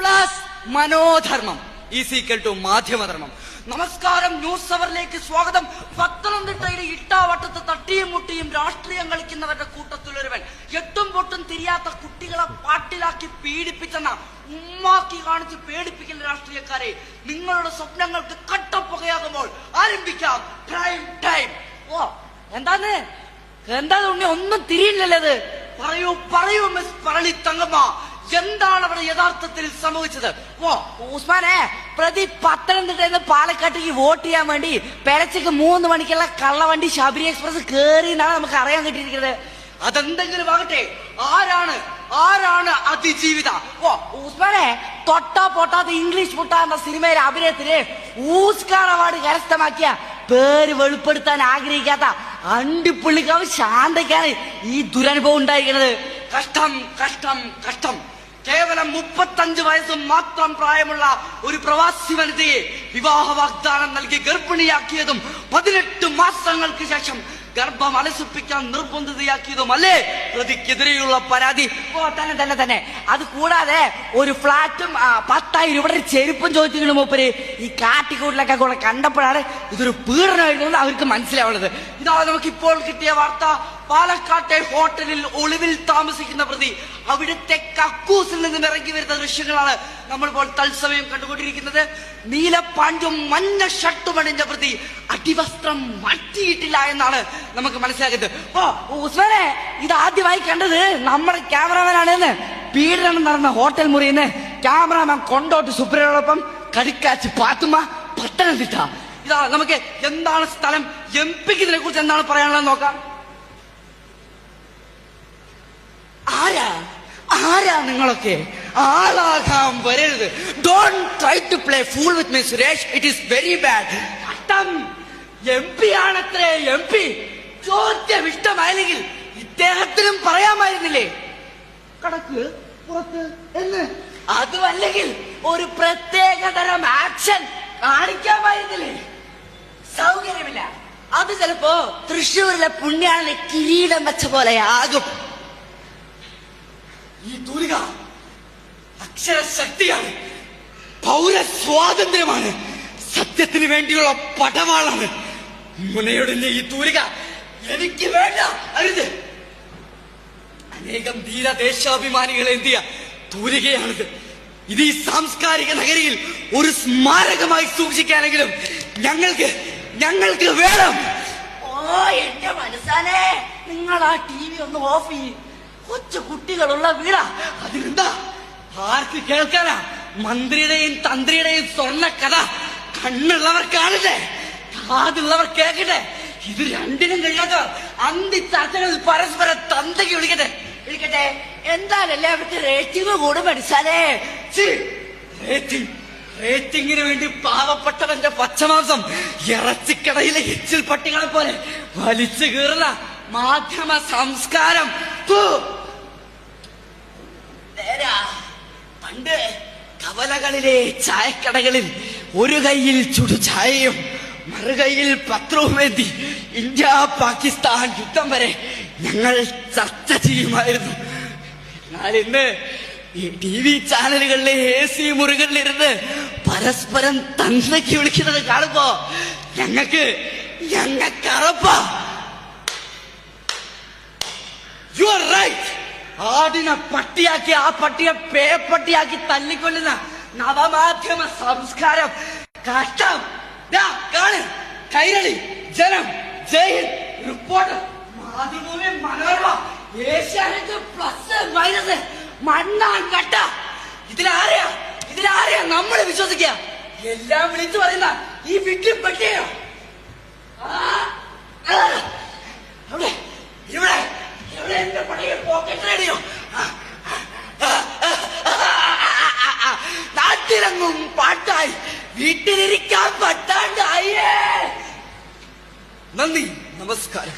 Plus മനോധർമ്മം. Is equal to മാധ്യമധർമ്മം. നമസ്കാരം ന്യൂസ് അവറിലേക്ക് സ്വാഗതം. പത്തനംതിട്ടയിലെ ഇട്ടാവട്ടത്ത് തട്ടിയും മുട്ടിയും രാഷ്ട്രീയം കളിക്കുന്നവരുടെ കൂട്ടത്തിലൊരുവൻ എട്ടും പൊട്ടും തിരിയാത്ത കുട്ടികളെ പാട്ടിലാക്കി പീഡിപ്പിച്ചെന്ന ഉമ്മാക്കി കാണിച്ച് പേടിപ്പിക്കുന്ന രാഷ്ട്രീയക്കാരെ നിങ്ങളുടെ സ്വപ്നങ്ങൾക്ക് കട്ടപ്പുകയാകുമ്പോൾ ആരംഭിക്കാം. പ്രൈം ടൈം ഓ എന്താന്ന്? എന്താ ഉണ്ണി ഒന്നും തിരിയില്ലല്ലേ അത്? പറയൂ പറയൂ മിസ് പറളി തങ്കമ്മ എന്താണ് അവിടെ യഥാർത്ഥത്തിൽ സംഭവിച്ചത്? ഓ ഉസ്മാനെ പ്രതി പത്തനംതിട്ടയിൽ നിന്ന് പാലക്കാട്ടേക്ക് വോട്ട് ചെയ്യാൻ വേണ്ടി പെരച്ചക്ക് മൂന്ന് മണിക്കുള്ള കള്ളവണ്ടി ശബരി എക്സ്പ്രസ് കേറി എന്നാണ് നമുക്ക് അറിയാൻ കിട്ടിയിരിക്കുന്നത്. അതെന്തെങ്കിലും ആകട്ടെ. ആരാണ്? ആരാണ് അതിജീവിത? ഓ ഉസ്മാനെ തൊട്ടാ പൊട്ടാത്ത ഇംഗ്ലീഷ് മുട്ട എന്ന സിനിമയിലെ അഭിനയത്തിന് ഊസ്കാർ അവാർഡ് കരസ്ഥമാക്കിയ പേര് വെളിപ്പെടുത്താൻ ആഗ്രഹിക്കാത്ത അണ്ടിപ്പുള്ളിക്കാവ് ശാന്തയ്ക്കാണ് ഈ ദുരനുഭവം ഉണ്ടായിരിക്കുന്നത്. കഷ്ടം കഷ്ടം കഷ്ടം. കേവലം മുപ്പത്തഞ്ച് വയസ്സ് മാത്രം പ്രായമുള്ള ഒരു പ്രവാസി വനിതയെ വിവാഹ വാഗ്ദാനം നൽകി ഗർഭിണിയാക്കിയതും പതിനെട്ട് മാസങ്ങൾക്ക് ശേഷം ഗർഭം അലസിപ്പിക്കാൻ നിർബന്ധിതയാക്കിയതും അല്ലേ പ്രതിക്കെതിരെയുള്ള പരാതി. ഓ തന്നെ തന്നെ തന്നെ. അത് കൂടാതെ ഒരു ഫ്ലാറ്റും പത്തായിരം രൂപയുടെ ചെരുപ്പും ചോദിച്ചിട്ടുണ്ട് മൂപ്പര്. ഈ കാട്ടിക്കൂട്ടിലൊക്കെ കൂടെ കണ്ടപ്പോഴാണ് ഇതൊരു പീഡനമായിരുന്നു അവർക്ക് മനസ്സിലാവുന്നത്. ഇതാ നമുക്ക് ഇപ്പോൾ കിട്ടിയ വാർത്ത. പാലക്കാട്ടെ ഹോട്ടലിൽ ഒളിവിൽ താമസിക്കുന്ന പ്രതി അവിടുത്തെ കക്കൂസിൽ നിന്ന് ഇറങ്ങി വരുന്ന ദൃശ്യങ്ങളാണ് നമ്മളിപ്പോൾ തത്സമയം കണ്ടുകൊണ്ടിരിക്കുന്നത്. നീലപ്പാണ്ടും മഞ്ഞ ഷർട്ടും അണിഞ്ഞ പ്രതി അടിവസ്ത്രം മാറ്റിയിട്ടില്ല എന്നാണ് നമുക്ക് മനസ്സിലാക്കുന്നത് ഓ ഉസ്മാനെ ഇത് ആദ്യമായി കണ്ടത് നമ്മുടെ ക്യാമറമാനാണെന്ന്. പീഡനം നടന്ന ഹോട്ടൽ മുറിയിൽ നിന്ന് ക്യാമറാമാൻ കൊണ്ടോട്ട് സുബ്രയോടൊപ്പം കടിക്കാച്ച് പാത്തുമ്മ പത്തനംതിട്ട. ഇതാ നമുക്ക് എന്താണ് സ്ഥലം? എം പിക്ക് ഇതിനെ കുറിച്ച് എന്താണ് പറയാനുള്ളത് നോക്കാം. ആരാ? ആരാ നിങ്ങളൊക്കെ? ആളാകാൻ വരരുത്. Don't try to play fool with my Suresh it is very bad M P ആണത്രേ M P. ചോദ്യം ഇഷ്ടമായില്ലെങ്കിൽ ഇദ്ദേഹത്തിനും പറയാമായിരുന്നില്ലേ? കടക്ക് പുറത്ത് എന്ന്? അതുമല്ലെങ്കിൽ ഒരു പ്രത്യേക തരം ആക്ഷൻ കാണിക്കാമായിരുന്നില്ലേ? സൗകര്യമില്ല. അത് ചിലപ്പോ തൃശ്ശൂരിലെ പുണ്യാളിനെ കിരീടം വെച്ച പോലെ ആകും. ഈ തൂലിക അക്ഷരശക്തിയാണ് പൗര സ്വാതന്ത്ര്യമാണ് സത്യത്തിന് വേണ്ടിയുള്ള പടവാളാണ്. മുനയുടെ ഈ തൂലിക എനിക്ക് വേണ്ട അരുത്. അനേകം ധീര എന്ത് എന്തിയ തൂരികയാണിത്. ഇത് ഈ സാംസ്കാരിക നഗരിയിൽ ഒരു സ്മാരകമായി സൂക്ഷിക്കാനെങ്കിലും ഞങ്ങൾക്ക് ഞങ്ങൾക്ക് വേണം. ഓ എന്റെ മനസ്സാനെ നിങ്ങൾ ആ ടി വി ഒന്ന് ഓഫ് ചെയ്യും. കൊച്ചു കുട്ടികളുള്ള വീടാ. അതിനെന്താ? ആർക്ക് കേൾക്കാനാ? മന്ത്രിയുടെയും തന്ത്രിയുടെയും സ്വർണ കഥ. കണ്ണുള്ളവർ കാണട്ടെ. കാതുള്ളവർ കേൾക്കട്ടെ. ഇത് രണ്ടിനും കഴിയാത്തവർ അന്തി ചർച്ചകളിൽ പരസ്പരം തന്തയ്ക്ക് വിളിക്കട്ടെ. വിളിക്കട്ടെ? എന്താണല്ലേ അവർക്ക് റേറ്റിംഗ് കൂടെ മനസ്സാലേ? റേറ്റിംഗ് റേറ്റിംഗിന് വേണ്ടി പാവപ്പെട്ടവന്റെ പച്ചമാംസം ഇറച്ചിക്കടയിലെ എച്ചിൽ പട്ടികളെ പോലെ വലിച്ചു കീറുന്ന മാധ്യമ സംസ്കാരം. പണ്ട് കവലകളിലെ ചായക്കടകളിൽ ഒരു കയ്യിൽ ചുടു ചായയും മറുകൈയിൽ പത്രവുമേന്തി ഇന്ത്യ പാകിസ്ഥാൻ യുദ്ധം വരെ ഞങ്ങൾ ചർച്ച ചെയ്യുമായിരുന്നു. എന്നാൽ ഇന്ന് ടി വി ചാനലുകളിലെ എ സി മുറികളിലിരുന്ന് പരസ്പരം തന്തയ്ക്ക് വിളിക്കുന്നത് കാണുമ്പോ ഞങ്ങൾക്ക് ഞങ്ങൾക്ക് അറപ്പാ. യു ആർ റൈറ്റ് ആടിനെ പട്ടിയാക്കി ആ പട്ടിയെ പേപ്പട്ടിയാക്കി തല്ലിക്കൊല്ലുന്ന നവമാധ്യമ സംസ്കാരം. കഷ്ടം. Kairali Janam Jai reporter. Mathrubhumi Manorama Asianet plus minus മണ്ണാൻ കട്ട. ഇതിലാരെയാ? ഇതിലാരെയാ നമ്മൾ വിശ്വസിക്കുക? എല്ലാം വിളിച്ചു പറയുന്ന ഈ വിട്ടി പട്ടിയോ ഇവിടെ പോക്കറ്റ് പാട്ടായി വീട്ടിലിരിക്കാൻ പറ്റാണ്ടായേ. നന്ദി നമസ്കാരം.